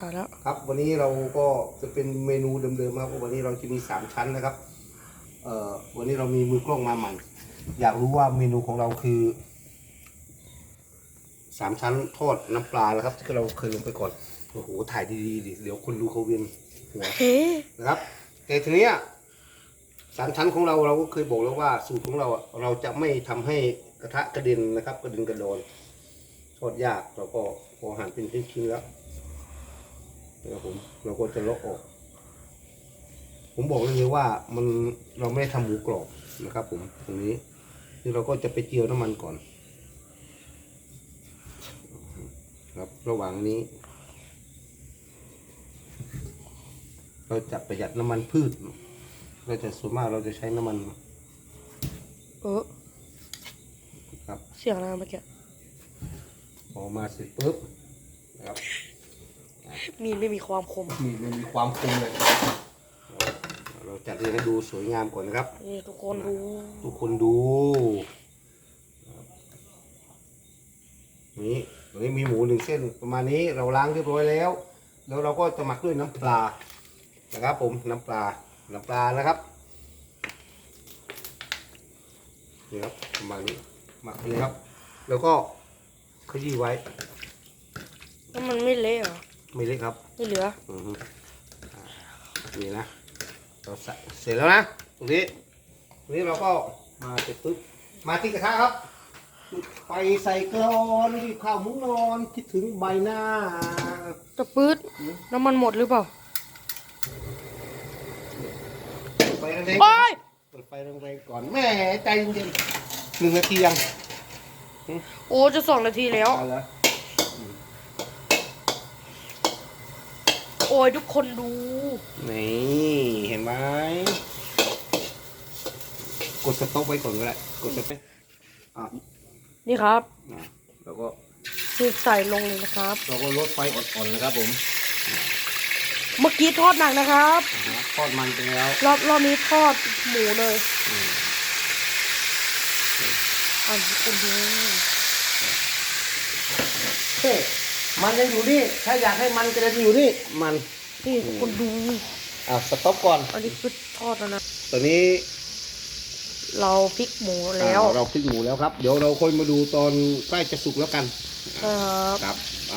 เอแล้วครับวันนี้เราก็จะเป็นเมนูเดิมๆครับวันนี้เราจะมีสามชั้นนะครับเอ่อวันนี้เรามีมือกล้องมาใหม่อยากรู้ว่าเมนูของเราคือสามชั้นทอดน้ำปลาแล้วครับที่เราเคยลงไปก่อนโอ้โหถ่ายดีๆดิเดี๋ยวคนดูเขาเวียนหัวนะครับแต่ทีเนี้ยสามชั้นของเราเราก็เคยบอกแล้วว่าสูตรของเราเราจะไม่ทำให้กระทะกระเด็นนะครับ กระเด็นกระโดนทอดยากเราก็พอหั่นเป็นชิ้นๆแล้ว นะครับผมเราก็จะเลาะออก ผมบอกเลยเลยว่ามันเราไม่ได้ทำหมูกรอบนะครับ ผมตรงนี้นี่เราก็จะไปเจียวน้ำมันก่อน ครับระหว่างนี้ เราจะประหยัดน้ำมันพืช เราจะส่วนมากเราจะใช้น้ำมันเออครับเสียงอะไรเมื่อกี้พอมาเสร็จปุ๊บนะครับ มีดไม่มีความคมมีมันมีความคมเลย เราจัดเรียงให้ดูสวยงามก่อนนะครับ นี่ทุกคนดูทุกคนดู นี่ตรงนี้มีหมูหนึ่งเส้นประมาณนี้เราล้างเรียบร้อยแล้ว แล้วเราก็จะหมักด้วยน้ำปลา นะครับ ผมน้ำปลา น้ำปลานะครับ นี่ครับประมาณนี้หมักเลยครับ แล้วก็ขยี้ไว้ แล้วมันไม่เละเหรอ ไม่เล็กครับไม่เหลืออือฮึอ่านี่นะเราใส่เสร็จแล้วนะตรงนี้ตรงนี้เราก็มาเสร็จปุ๊บมาที่กระทะครับจุดไฟใส่กรอนรีบข้าวหมุ้งนอนคิดถึงใบหน้าจะปื๊ดน้ำมันหมดหรือเปล่าเปิดไฟแรงโอ้ยๆเปิดไฟแรงๆก่อนแม่ใจเย็นๆหนึ่งนาทียังโอ้จะสองนาทีแล้ว เอาละ โอ้ ยทุกคนดู นี่เห็นไหมกดสต็อปไว้ก่อนก็ได้กดสต็อปอะนี่ครับอะแล้วก็นี่ใส่ลงเลยนะครับ เราก็ลดไฟอ่อนๆนะครับผมเมื่อกี้ทอดหนักนะครับ อ่าฮะทอดมันไปแล้วรอบรอบนี้ทอดหมูเลยอะทุกคนดูเฮ้ มันยังอยู่นี่ ถ้าอยากให้มันกระเด็นอยู่นี่ มัน นี่ทุกคนดูอะสต็อปก่อน อันนี้คือทอดแล้วนะ ตอนนี้ เราพริกหมูแล้ว อ่าเราพลิกหมูแล้วครับ เดี๋ยวเราค่อยมาดูตอนใกล้จะสุกแล้วกัน ครับ ครับอ่า